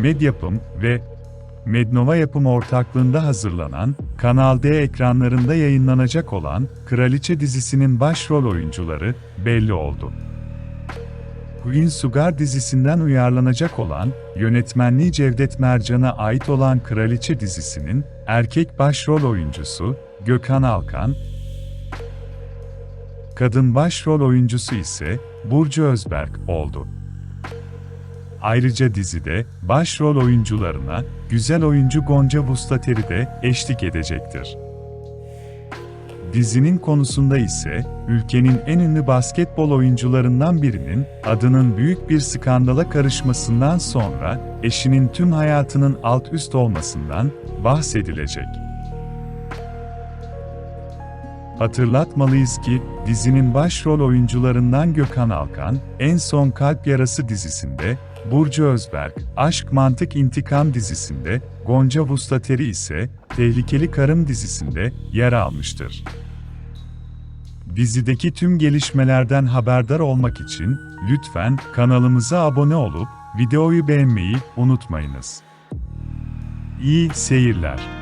Medyapım ve Mednova Yapım ortaklığında hazırlanan, Kanal D ekranlarında yayınlanacak olan Kraliçe dizisinin başrol oyuncuları belli oldu. Queen Sugar dizisinden uyarlanacak olan, yönetmenliği Cevdet Mercan'a ait olan Kraliçe dizisinin erkek başrol oyuncusu Gökhan Alkan, kadın başrol oyuncusu ise Burcu Özberk oldu. Ayrıca dizide başrol oyuncularına güzel oyuncu Gonca Vustateri de eşlik edecektir. Dizinin konusunda ise ülkenin en ünlü basketbol oyuncularından birinin adının büyük bir skandala karışmasından sonra eşinin tüm hayatının alt üst olmasından bahsedilecek. Hatırlatmalıyız ki dizinin başrol oyuncularından Gökhan Alkan, en son Kalp Yarası dizisinde, Burcu Özberk, Aşk Mantık İntikam dizisinde, Gonca Vustateri ise Tehlikeli Karım dizisinde yer almıştır. Dizideki tüm gelişmelerden haberdar olmak için lütfen kanalımıza abone olup videoyu beğenmeyi unutmayınız. İyi seyirler.